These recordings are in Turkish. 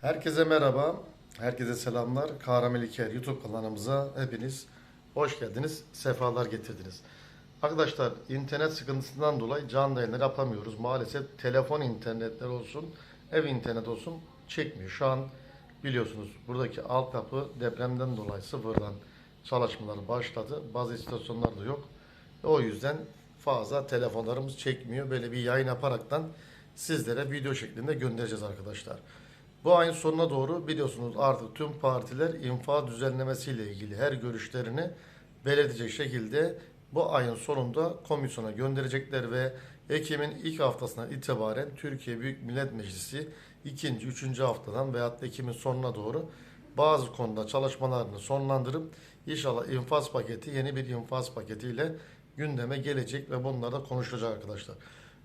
Herkese merhaba, herkese selamlar. Kahraman YouTube kanalımıza hepiniz hoş geldiniz, sefalar getirdiniz. Arkadaşlar internet sıkıntısından dolayı canlı yayınları yapamıyoruz. Maalesef telefon internetler olsun, ev internet olsun çekmiyor. Şu an biliyorsunuz buradaki altyapı depremden dolayı sıfırdan çalışmalar başladı. Bazı istasyonlar da yok. O yüzden fazla telefonlarımız çekmiyor. Böyle bir yayın yaparaktan sizlere video şeklinde göndereceğiz arkadaşlar. Bu ayın sonuna doğru biliyorsunuz artık tüm partiler infa düzenlemesiyle ilgili her görüşlerini belirtecek şekilde bu ayın sonunda komisyona gönderecekler ve Ekim'in ilk haftasından itibaren Türkiye Büyük Millet Meclisi ikinci, üçüncü haftadan veyahut da Ekim'in sonuna doğru bazı konuda çalışmalarını sonlandırıp inşallah infaz paketi yeni bir infaz paketiyle gündeme gelecek ve bunlar da konuşulacak arkadaşlar.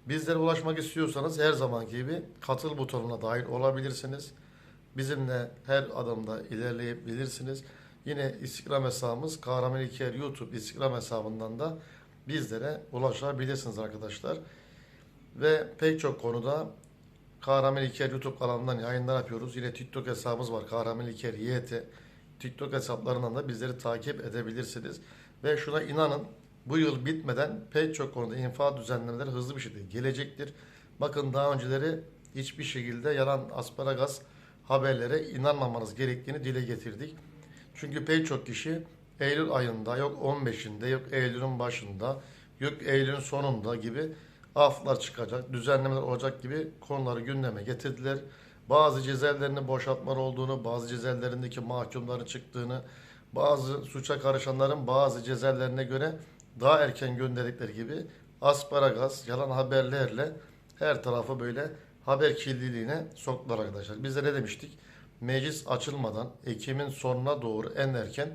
Bizlere ulaşmak istiyorsanız her zamanki gibi katıl butonuna dahil olabilirsiniz. Bizimle her adımda ilerleyebilirsiniz. Yine Instagram hesabımız Kahraman İlker YouTube Instagram hesabından da bizlere ulaşabilirsiniz arkadaşlar. Ve pek çok konuda Kahraman İlker YouTube kanalından yayınlar yapıyoruz. Yine TikTok hesabımız var Kahraman İlker YT. TikTok hesaplarından da bizleri takip edebilirsiniz. Ve şuna inanın bu yıl bitmeden pek çok konuda infa düzenlemeleri hızlı bir şekilde gelecektir. Bakın daha önceleri hiçbir şekilde yalan asparagas haberlere inanmamanız gerektiğini dile getirdik. Çünkü pek çok kişi Eylül ayında yok 15'inde yok Eylül'ün başında yok Eylül'ün sonunda gibi aflar çıkacak, düzenlemeler olacak gibi konuları gündeme getirdiler. Bazı cezaevlerinin boşaltmalar olduğunu, bazı cezaevlerindeki mahkumların çıktığını, bazı suça karışanların bazı cezaevlerine göre daha erken gönderdikleri gibi asparagas, yalan haberlerle her tarafı böyle haber kirliliğine soktular arkadaşlar. Biz de ne demiştik? Meclis açılmadan Ekim'in sonuna doğru en erken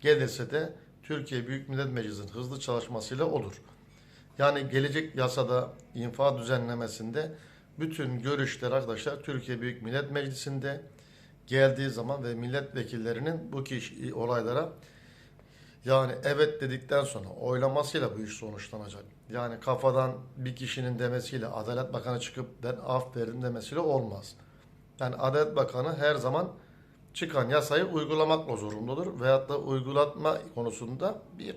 gelirse de Türkiye Büyük Millet Meclisi'nin hızlı çalışmasıyla olur. Yani gelecek yasada infa düzenlemesinde bütün görüşler arkadaşlar Türkiye Büyük Millet Meclisi'nde geldiği zaman ve milletvekillerinin bu kişi olaylara yani evet dedikten sonra oylamasıyla bu iş sonuçlanacak. Yani kafadan bir kişinin demesiyle Adalet Bakanı çıkıp ben af verdim demesiyle olmaz. Yani Adalet Bakanı her zaman çıkan yasayı uygulamakla zorunludur. Veyahut da uygulatma konusunda bir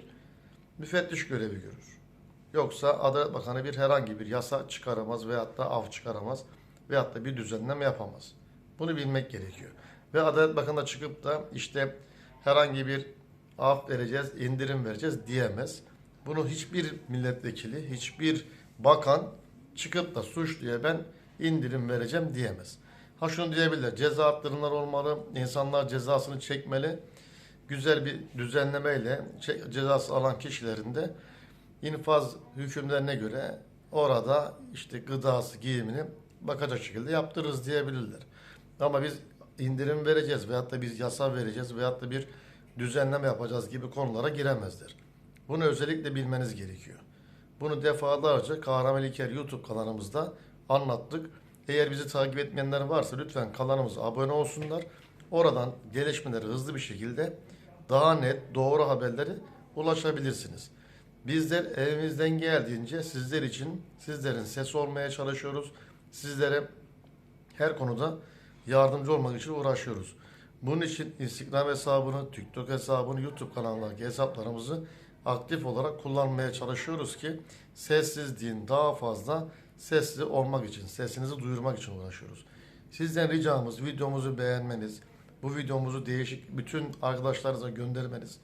müfettiş görevi görür. Yoksa Adalet Bakanı bir herhangi bir yasa çıkaramaz veyahut da af çıkaramaz veyahut da bir düzenleme yapamaz. Bunu bilmek gerekiyor. Ve Adalet Bakanı da çıkıp da işte herhangi bir af vereceğiz, indirim vereceğiz diyemez. Bunu hiçbir milletvekili, hiçbir bakan çıkıp da suçluya ben indirim vereceğim diyemez. Ha şunu diyebilirler, ceza arttırımlar olmalı, insanlar cezasını çekmeli. Güzel bir düzenlemeyle cezası alan kişilerin de infaz hükümlerine göre orada işte gıdası, giyimini bakacak şekilde yaptırırız diyebilirler. Ama biz indirim vereceğiz veyahut da biz yasa vereceğiz veyahut da bir düzenleme yapacağız gibi konulara giremezler. Bunu özellikle bilmeniz gerekiyor. Bunu defalarca Kahraman İlker YouTube kanalımızda anlattık. Eğer bizi takip etmeyenler varsa lütfen kanalımıza abone olsunlar. Oradan gelişmeleri hızlı bir şekilde daha net, doğru haberleri ulaşabilirsiniz. Bizler evimizden geldiğince sizler için, sizlerin sesi olmaya çalışıyoruz. Sizlere her konuda yardımcı olmak için uğraşıyoruz. Bunun için Instagram hesabını, TikTok hesabını, YouTube kanalındaki hesaplarımızı aktif olarak kullanmaya çalışıyoruz ki sessizliğin daha fazla sesli olmak için, sesinizi duyurmak için uğraşıyoruz. Sizden ricamız videomuzu beğenmeniz, bu videomuzu değişik bütün arkadaşlarınıza göndermeniz,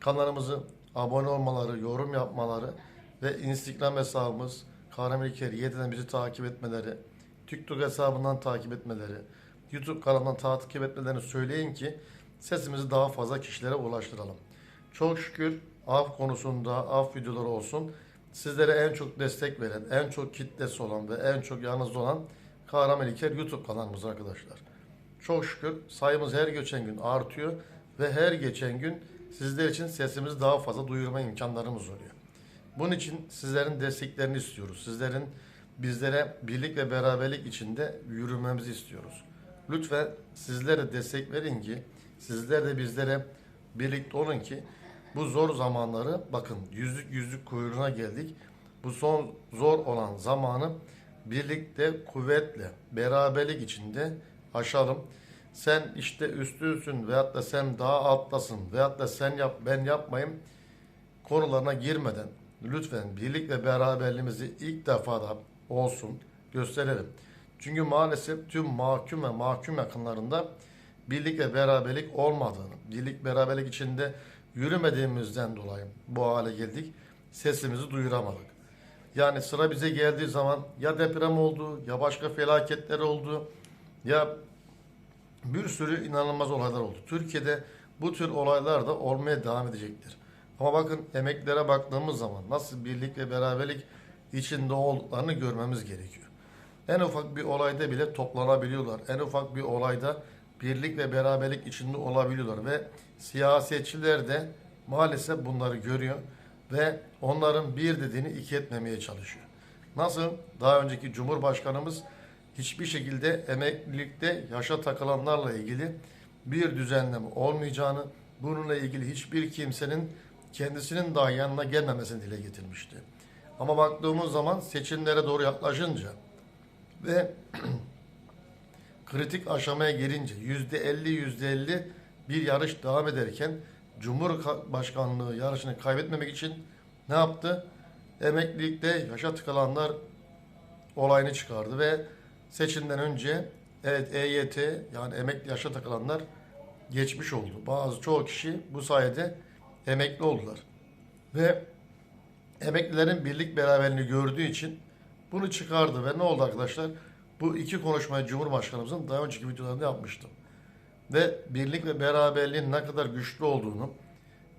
kanalımızı abone olmaları, yorum yapmaları ve Instagram hesabımız Kahraman İlker Yiğit'den bizi takip etmeleri, TikTok hesabından takip etmeleri, YouTube kanalından takip etmelerini söyleyin ki sesimizi daha fazla kişilere ulaştıralım. Çok şükür af konusunda, af videoları olsun sizlere en çok destek veren, en çok kitlesi olan ve en çok yanınızda olan Kahraman İlker YouTube kanalımız arkadaşlar. Çok şükür sayımız her geçen gün artıyor ve her geçen gün sizler için sesimizi daha fazla duyurma imkanlarımız oluyor. Bunun için sizlerin desteklerini istiyoruz. Sizlerin bizlere birlik ve beraberlik içinde yürümemizi istiyoruz. Lütfen sizler de destek verin ki sizler de bizlere birlikte olun ki bu zor zamanları bakın yüzlük yüzlük kuyruğuna geldik. Bu son zor olan zamanı birlikte kuvvetle beraberlik içinde aşalım. Sen işte üstünsün veyahut da sen daha alttasın veyahut da sen yap ben yapmayayım konularına girmeden lütfen birlik ve beraberliğimizi ilk defa da olsun gösterelim. Çünkü maalesef tüm mahkum ve mahkum yakınlarında birlik ve beraberlik olmadığını, birlik beraberlik içinde yürümediğimizden dolayı bu hale geldik. Sesimizi duyuramadık. Yani sıra bize geldiği zaman ya deprem oldu, ya başka felaketler oldu, ya bir sürü inanılmaz olaylar oldu. Türkiye'de bu tür olaylar da olmaya devam edecektir. Ama bakın emeklilere baktığımız zaman nasıl birlik ve beraberlik içinde olduklarını görmemiz gerekiyor. En ufak bir olayda bile toplanabiliyorlar. En ufak bir olayda birlik ve beraberlik içinde olabiliyorlar ve siyasetçiler de maalesef bunları görüyor ve onların bir dediğini iki etmemeye çalışıyor. Nasıl? Daha önceki Cumhurbaşkanımız hiçbir şekilde emeklilikte yaşa takılanlarla ilgili bir düzenleme olmayacağını, bununla ilgili hiçbir kimsenin kendisinin dahi yanına gelmemesini dile getirmişti. Ama baktığımız zaman seçimlere doğru yaklaşınca ve kritik aşamaya gelince yüzde elli yüzde elli bir yarış devam ederken Cumhurbaşkanlığı yarışını kaybetmemek için ne yaptı? Emeklilikte yaşa tıkalanlar olayını çıkardı ve seçimden önce evet EYT yani emekli yaşa takılanlar geçmiş oldu. Bazı çoğu kişi bu sayede emekli oldular. Ve emeklilerin birlik beraberliğini gördüğü için bunu çıkardı ve ne oldu arkadaşlar? Bu iki konuşmayı Cumhurbaşkanımızın daha önceki videolarında yapmıştım. Ve birlik ve beraberliğin ne kadar güçlü olduğunu,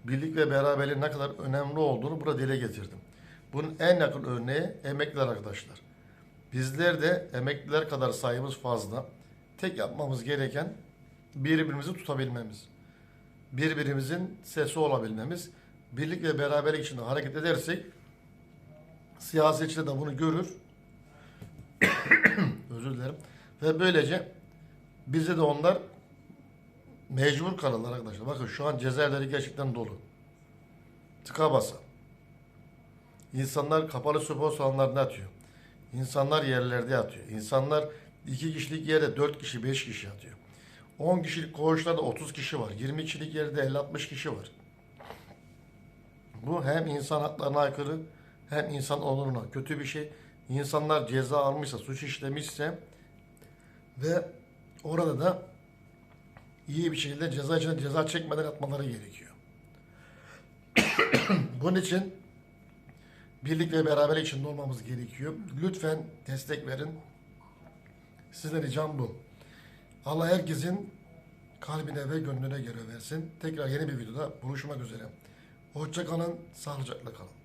birlik ve beraberliğin ne kadar önemli olduğunu burada dile getirdim. Bunun en yakın örneği emekliler arkadaşlar. Bizler de emekliler kadar sayımız fazla. Tek yapmamız gereken birbirimizi tutabilmemiz. Birbirimizin sesi olabilmemiz. Birlik ve beraberlik içinde hareket edersek siyasetçi de bunu görür. Özür dilerim. Ve böylece bize de onlar mecbur kalırlar arkadaşlar. Bakın şu an cezaevleri gerçekten dolu. Tıka basa. İnsanlar kapalı spor salonlarında atıyor. İnsanlar yerlerde yatıyor. İnsanlar iki kişilik yerde dört kişi, beş kişi yatıyor. 10 kişilik koğuşlarda 30 kişi var. 20 kişilik yerde 50-60 kişi var. Bu hem insan haklarına aykırı hem insan onuruna kötü bir şey. İnsanlar ceza almışsa, suç işlemişse ve orada da iyi bir şekilde ceza içinde ceza çekmeden atmaları gerekiyor. Bunun için birlik ve beraberlik içinde olmamız gerekiyor. Lütfen destek verin. Size ricam bu. Allah herkesin kalbine ve gönlüne göre versin. Tekrar yeni bir videoda buluşmak üzere. Hoşça kalın, sağlıcakla kalın.